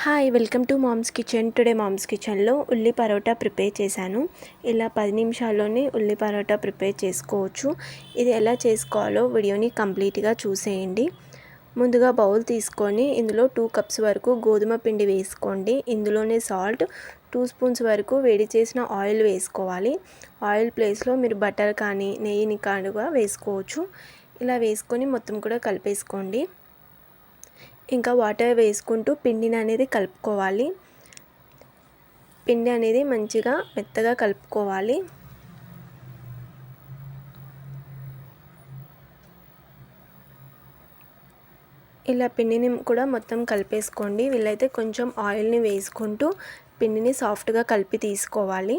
Hi welcome to Mom's Kitchen today Mom's కిచెన్లో ఉల్లి parotta prepare చేశాను. ఇలా పది నిమిషాల్లోనే ఉల్లి పరోటా ప్రిపేర్ చేసుకోవచ్చు. ఇది ఎలా చేసుకోవాలో వీడియోని కంప్లీట్గా చూసేయండి. ముందుగా బౌల్ తీసుకొని ఇందులో టూ కప్స్ వరకు గోధుమ పిండి వేసుకోండి. ఇందులోనే సాల్ట్ టూ స్పూన్స్ వరకు వేడి చేసిన ఆయిల్ వేసుకోవాలి. ఆయిల్ ప్లేస్లో మీరు బటర్ కానీ నెయ్యిని కానుగా వేసుకోవచ్చు. ఇలా వేసుకొని మొత్తం కూడా కలిపేసుకోండి. ఇంకా వాటర్ వేసుకుంటూ పిండిని అనేది కలుపుకోవాలి. పిండి అనేది మంచిగా మెత్తగా కలుపుకోవాలి. ఇలా పిండిని కూడా మొత్తం కలిపేసుకోండి. వీళ్ళైతే కొంచెం ఆయిల్ని వేసుకుంటూ పిండిని సాఫ్ట్గా కలిపి తీసుకోవాలి.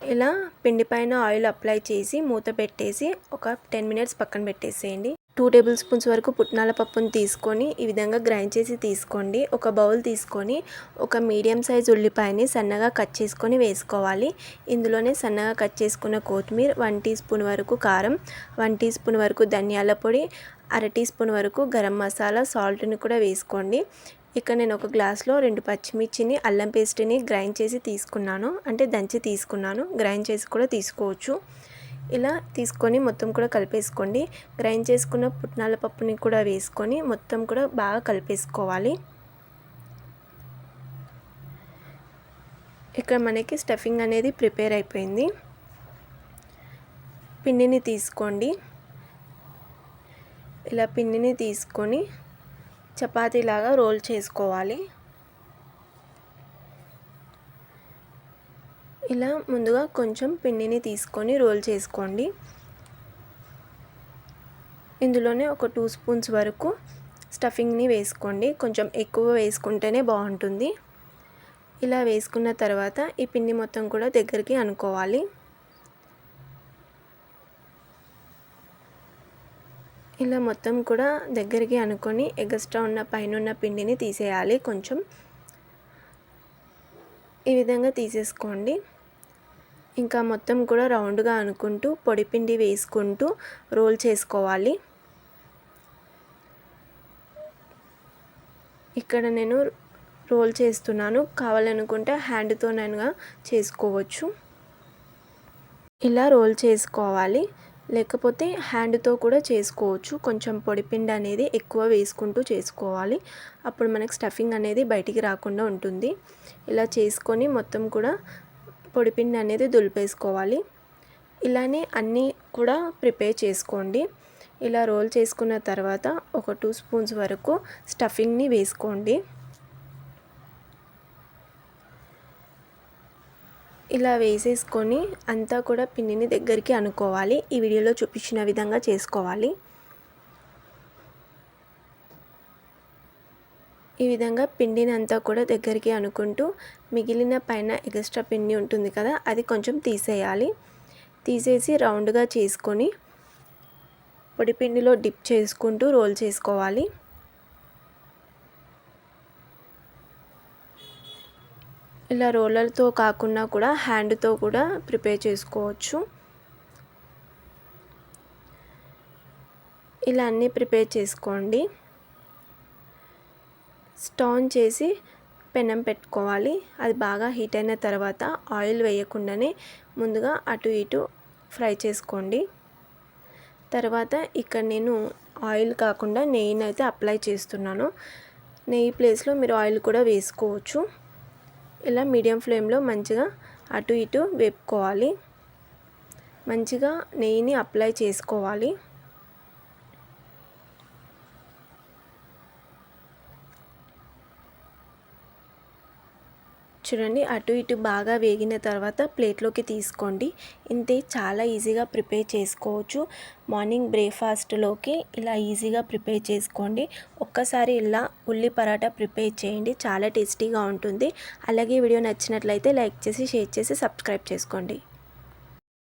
ఇలా పిండి పైన ఆయిల్ అప్లై చేసి మూత పెట్టేసి ఒక టెన్ మినిట్స్ పక్కన పెట్టేసేయండి. టూ టేబుల్ స్పూన్స్ వరకు పుట్నాల పప్పును తీసుకొని ఈ విధంగా గ్రైండ్ చేసి తీసుకోండి. ఒక బౌల్ తీసుకొని ఒక మీడియం సైజ్ ఉల్లిపాయని సన్నగా కట్ చేసుకొని వేసుకోవాలి. ఇందులోనే సన్నగా కట్ చేసుకున్న కొత్తిమీర వన్ టీ స్పూన్ వరకు కారం వన్ టీ స్పూన్ వరకు ధనియాల పొడి అర టీ స్పూన్ వరకు గరం మసాలా సాల్ట్ని కూడా వేసుకోండి. ఇక్కడ నేను ఒక గ్లాస్లో రెండు పచ్చిమిర్చిని అల్లం పేస్ట్ని గ్రైండ్ చేసి తీసుకున్నాను. అంటే దంచి తీసుకున్నాను. గ్రైండ్ చేసి కూడా తీసుకోవచ్చు. ఇలా తీసుకొని మొత్తం కూడా కలిపేసుకోండి. గ్రైండ్ చేసుకున్న పుట్నాల పప్పుని కూడా వేసుకొని మొత్తం కూడా బాగా కలిపేసుకోవాలి. ఇక్కడ మనకి స్టఫింగ్ అనేది ప్రిపేర్ అయిపోయింది. పిండిని తీసుకోండి. ఇలా పిండిని తీసుకొని చపాతీలాగా రోల్ చేసుకోవాలి. ఇలా ముందుగా కొంచెం పిండిని తీసుకొని రోల్ చేసుకోండి. ఇందులోనే ఒక టూ స్పూన్స్ వరకు స్టఫింగ్ని వేసుకోండి. కొంచెం ఎక్కువ వేసుకుంటేనే బాగుంటుంది. ఇలా వేసుకున్న తర్వాత ఈ పిండి మొత్తం కూడా దగ్గరికి అనుకోవాలి. ఇలా మొత్తం కూడా దగ్గరికి అనుకొని ఎగస్ట్రా ఉన్న పైన ఉన్న పిండిని తీసేయాలి కొంచెం. ఈ విధంగా తీసేసుకోండి. ఇంకా మొత్తం కూడా రౌండ్గా అనుకుంటూ పొడిపిండి వేసుకుంటూ రోల్ చేసుకోవాలి. ఇక్కడ నేను రోల్ చేస్తున్నాను. కావాలనుకుంటే హ్యాండ్తోనైనా చేసుకోవచ్చు. ఇలా రోల్ చేసుకోవాలి. లేకపోతే హ్యాండ్తో కూడా చేసుకోవచ్చు. కొంచెం పొడిపిండి అనేది ఎక్కువ వేసుకుంటూ చేసుకోవాలి. అప్పుడు మనకు స్టఫింగ్ అనేది బయటికి రాకుండా ఉంటుంది. ఇలా చేసుకొని మొత్తం కూడా పొడిపిండి అనేది దులిపేసుకోవాలి. ఇలానే అన్నీ కూడా ప్రిపేర్ చేసుకోండి. ఇలా రోల్ చేసుకున్న తర్వాత ఒక టూ స్పూన్స్ వరకు స్టఫింగ్ని వేసుకోండి. ఇలా వేసేసుకొని అంతా కూడా పిండిని దగ్గరికి అనుకోవాలి. ఈ వీడియోలో చూపించిన విధంగా చేసుకోవాలి. ఈ విధంగా పిండిని అంతా కూడా దగ్గరికి అనుకుంటూ మిగిలిన పైన ఎక్స్ట్రా పిండి ఉంటుంది కదా అది కొంచెం తీసేయాలి. తీసేసి రౌండ్గా చేసుకొని పొడి పిండిలో డిప్ చేసుకుంటూ రోల్ చేసుకోవాలి. ఇలా రోలర్తో కాకుండా కూడా హ్యాండ్తో కూడా ప్రిపేర్ చేసుకోవచ్చు. ఇలా అన్నీ ప్రిపేర్ చేసుకోండి. స్టోన్ చేసి పెనం పెట్టుకోవాలి. అది బాగా హీట్ అయిన తర్వాత ఆయిల్ వేయకుండానే ముందుగా అటు ఇటు ఫ్రై చేసుకోండి. తర్వాత ఇక్కడ నేను ఆయిల్ కాకుండా నెయ్యిని అయితే అప్లై చేస్తున్నాను. నెయ్యి ప్లేస్లో మీరు ఆయిల్ కూడా వేసుకోవచ్చు. ఇలా మీడియం ఫ్లేమ్లో మంచిగా అటు ఇటు వేపుకోవాలి. మంచిగా నెయ్యిని అప్లై చేసుకోవాలి. చూడండి అటు ఇటు బాగా వేగిన తర్వాత ప్లేట్లోకి తీసుకోండి. ఇంతే చాలా ఈజీగా ప్రిపేర్ చేసుకోవచ్చు. మార్నింగ్ బ్రేక్ఫాస్ట్లోకి ఇలా ఈజీగా ప్రిపేర్ చేసుకోండి. ఒక్కసారి ఇలా ఉల్లి పరాటా ప్రిపేర్ చేయండి. చాలా టేస్టీగా ఉంటుంది. అలాగే వీడియో నచ్చినట్లయితే లైక్ చేసి షేర్ చేసి సబ్స్క్రైబ్ చేసుకోండి.